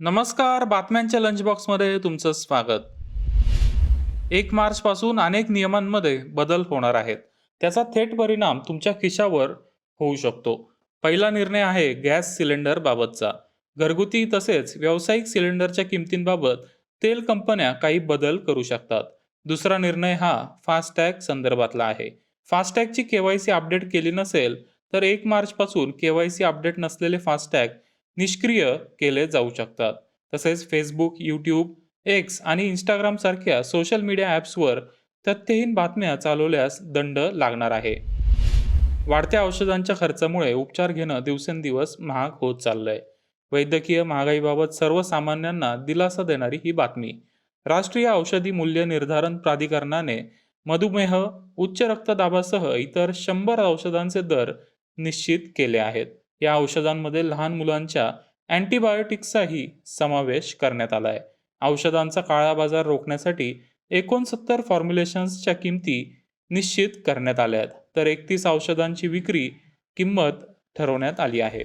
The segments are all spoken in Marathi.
नमस्कार बातम्यांच्या लंच बॉक्समध्ये तुमचं स्वागत. एक मार्च पासून अनेक नियमांमध्ये बदल होणार आहेत. त्याचा थेट परिणाम तुमच्या खिशावर होऊ शकतो. पहिला निर्णय आहे गॅस सिलेंडर बाबतचा. घरगुती तसेच व्यावसायिक सिलेंडरच्या किमतींबाबत तेल कंपन्या काही बदल करू शकतात. दुसरा निर्णय हा फास्टॅग संदर्भातला आहे. फास्टॅगची केवायसी अपडेट केली नसेल तर एक मार्चपासून केवायसी अपडेट नसलेले फास्टॅग निष्क्रिय केले जाऊ शकतात. तसेच फेसबुक यूट्यूब एक्स आणि इंस्टाग्राम सारख्या सोशल मीडिया ॲप्सवर तथ्यहीन बातम्या चालवल्यास दंड लागणार आहे. वाढत्या औषधांच्या खर्चामुळे उपचार घेणं दिवसेंदिवस महाग होत चाललंय. वैद्यकीय महागाईबाबत सर्वसामान्यांना दिलासा देणारी ही बातमी. राष्ट्रीय औषधी मूल्य निर्धारण प्राधिकरणाने मधुमेह उच्च रक्तदाबासह इतर शंभर औषधांचे दर निश्चित केले आहेत. या औषधांमध्ये लहान मुलांच्या अँटीबायोटिक्सचाही समावेश करण्यात आला आहे. औषधांचा काळा बाजार रोखण्यासाठी एकोणसत्तर फॉर्म्युलेशन्सच्या किमती निश्चित करण्यात आल्या आहेत. तर एकतीस औषधांची विक्री किंमत ठरवण्यात आली आहे.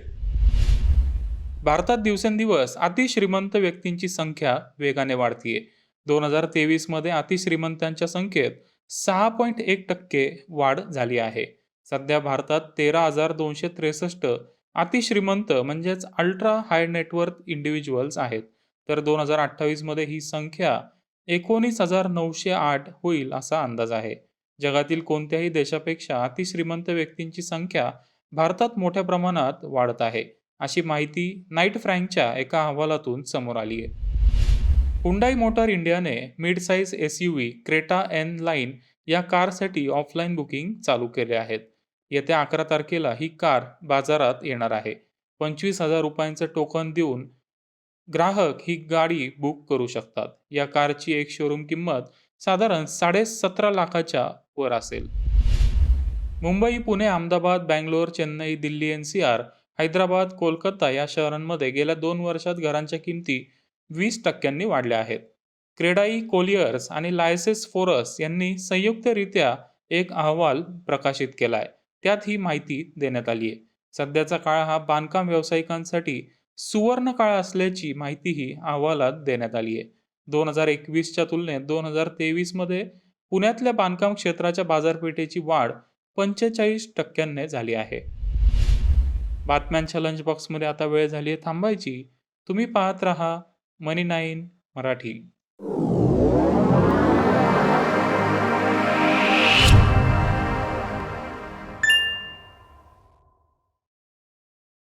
भारतात दिवसेंदिवस अतिश्रीमंत व्यक्तींची संख्या वेगाने वाढतीये. दोन हजार तेवीसमध्ये अतिश्रीमंतांच्या संख्येत सहा पॉईंट एक टक्के वाढ झाली आहे. सध्या भारतात तेरा हजार दोनशे त्रेसष्ट अतिश्रीमंत म्हणजेच अल्ट्रा हाय नेटवर्थ इंडिव्हिज्युअल्स आहेत. तर दोन हजार अठ्ठावीसमध्ये ही संख्या एकोणीस हजार नऊशे आठ होईल असा अंदाज आहे. जगातील कोणत्याही देशापेक्षा अतिश्रीमंत व्यक्तींची संख्या भारतात मोठ्या प्रमाणात वाढत आहे. अशी माहिती नाईट फ्रँकच्या एका अहवालातून समोर आली आहे. हुंडाई मोटर इंडियाने mid size S U V Creta N line या कारसाठी ऑफलाईन बुकिंग चालू केले आहेत. येत्या अकरा तारखेला ही कार बाजारात येणार आहे. पंचवीस हजार रुपयांचं टोकन देऊन ग्राहक ही गाडी बुक करू शकतात. या कारची एक शोरूम किंमत साधारण साडे सतरा लाखाच्या वर असेल. Mumbai Pune Ahmedabad Bangalore Chennai Delhi N C R Hyderabad Kolkata या शहरांमध्ये गेल्या दोन वर्षात घरांच्या किमती वीस टक्क्यांनी वाढल्या आहेत. क्रेडाई कोलियर्स आणि लायसेस फोरस यांनी संयुक्तरित्या एक अहवाल प्रकाशित केला आहे त्यात ही माहिती देण्यात आली आहे. सध्याचा काळ हा बांधकाम व्यावसायिकांसाठी सुवर्ण काळ असल्याची माहितीही अहवालात देण्यात आली आहे. दोन हजार एकवीसच्या तुलनेत दोन हजार तेवीसमध्ये पुण्यातल्या बांधकाम क्षेत्राच्या बाजारपेठेची वाढ पंचेचाळीस टक्क्यांनी झाली आहे. बातम्यांच्या लंच बॉक्समध्ये आता वेळ झाली आहे थांबायची. तुम्ही पाहत राहा. Money nine Marathi.